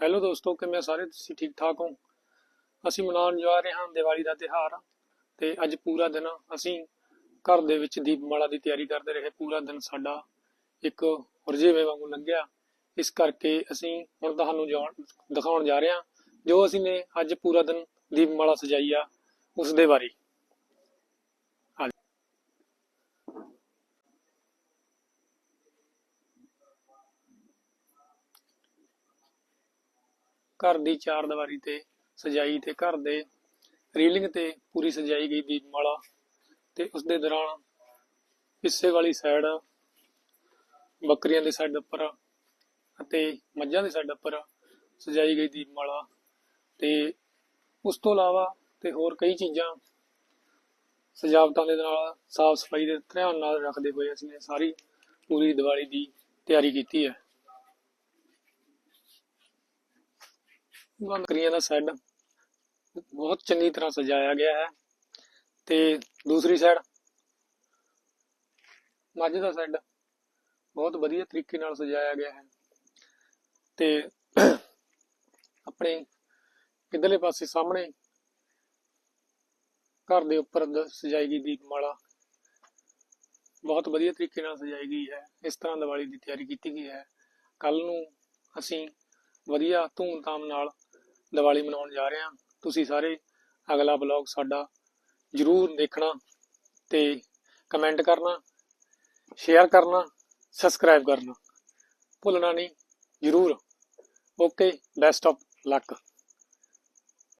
Hello ਦੋਸਤੋ, ਕਿਵੇਂ ਸਾਰੇ? ਤੁਸੀਂ ਠੀਕ ਠਾਕ ਹੋ? ਅਸੀਂ ਮਨਾਉਣ ਜਾ ਰਹੇ ਹਾਂ ਦੀਵਾਲੀ ਦਾ ਤਿਉਹਾਰ ਤੇ ਅੱਜ ਪੂਰਾ ਦਿਨ ਅਸੀਂ ਘਰ ਦੇ ਵਿੱਚ ਦੀਪਮਾਲਾ ਦੀ ਤਿਆਰੀ ਕਰਦੇ ਰਹੇ। ਪੂਰਾ ਦਿਨ ਸਾਡਾ ਇੱਕ ਰੁਝੇਵੇਂ ਵਾਂਗੂ ਲੰਘਿਆ। ਇਸ ਕਰਕੇ ਅਸੀਂ ਹੁਣ ਤੁਹਾਨੂੰ ਦਿਖਾਉਣ ਜਾ ਰਹੇ ਹਾਂ ਜੋ ਅਸੀਂ ਨੇ ਅੱਜ ਪੂਰਾ ਦਿਨ ਦੀਪਮਾਲਾ ਸਜਾਈ ਆ ਉਸ ਦੇ ਬਾਰੇ ਘਰ ਦੀ ਚਾਰ ਦੀਵਾਰੀ ਤੇ ਸਜਾਈ ਤੇ ਘਰ ਦੇ ਰੀਲਿੰਗ ਤੇ ਪੂਰੀ ਸਜਾਈ ਗਈ ਦੀਪਮਾਲਾ ਤੇ ਉਸ ਦੇ ਦੌਰਾਨ ਹਿੱਸੇ ਵਾਲੀ ਸਾਈਡ ਬੱਕਰੀਆਂ ਦੇ ਸਾਈਡ ਉੱਪਰ ਅਤੇ ਮੱਝਾਂ ਦੇ ਸਾਈਡ ਉੱਪਰ ਸਜਾਈ ਗਈ ਦੀਪਮਾਲਾ ਤੇ ਉਸ ਤੋਂ ਇਲਾਵਾ ਤੇ ਹੋਰ ਕਈ ਚੀਜ਼ਾਂ ਸਜਾਵਟਾਂ ਦੇ ਨਾਲ, ਸਾਫ਼ ਸਫ਼ਾਈ ਦੇ ਧਿਆਨ ਨਾਲ ਰੱਖਦੇ ਹੋਏ ਅਸੀਂ ਸਾਰੀ ਪੂਰੀ ਦੀਵਾਲੀ ਦੀ ਤਿਆਰੀ ਕੀਤੀ ਹੈ। ਬੱਕਰੀਆਂ ਦਾ ਸ਼ੈੱਡ ਬਹੁਤ ਚੰਗੀ ਤਰ੍ਹਾਂ ਸਜਾਇਆ ਗਿਆ ਹੈ ਤੇ ਦੂਸਰੀ ਸਾਈਡ ਮੱਝ ਦਾ ਸ਼ੈੱਡ ਬਹੁਤ ਵਧੀਆ ਤਰੀਕੇ ਨਾਲ ਸਜਾਇਆ ਗਿਆ ਹੈ ਤੇ ਆਪਣੇ ਇਧਰਲੇ ਪਾਸੇ ਸਾਹਮਣੇ ਘਰ ਦੇ ਉੱਪਰ ਸਜਾਈ ਗਈ ਦੀਪਮਾਲਾ ਬਹੁਤ ਵਧੀਆ ਤਰੀਕੇ ਨਾਲ ਸਜਾਈ ਗਈ ਹੈ, ਇਸ ਤਰ੍ਹਾਂ ਦੀਵਾਲੀ ਦੀ ਤਿਆਰੀ ਕੀਤੀ ਗਈ ਹੈ। ਕੱਲ ਨੂੰ ਅਸੀਂ ਵਧੀਆ ਧੂਮ ਧਾਮ ਨਾਲ ਦੀਵਾਲੀ ਮਨਾਉਣ ਜਾ ਰਹੇ ਹਾਂ। ਤੁਸੀਂ ਸਾਰੇ ਅਗਲਾ ਬਲੌਗ ਸਾਡਾ ਜਰੂਰ ਦੇਖਣਾ ਤੇ ਕਮੈਂਟ ਕਰਨਾ ਸ਼ੇਅਰ ਕਰਨਾ ਸਬਸਕ੍ਰਾਈਬ ਕਰਨਾ। ਭੁੱਲਣਾ ਨਹੀਂ, ਜਰੂਰ। Okay best of luck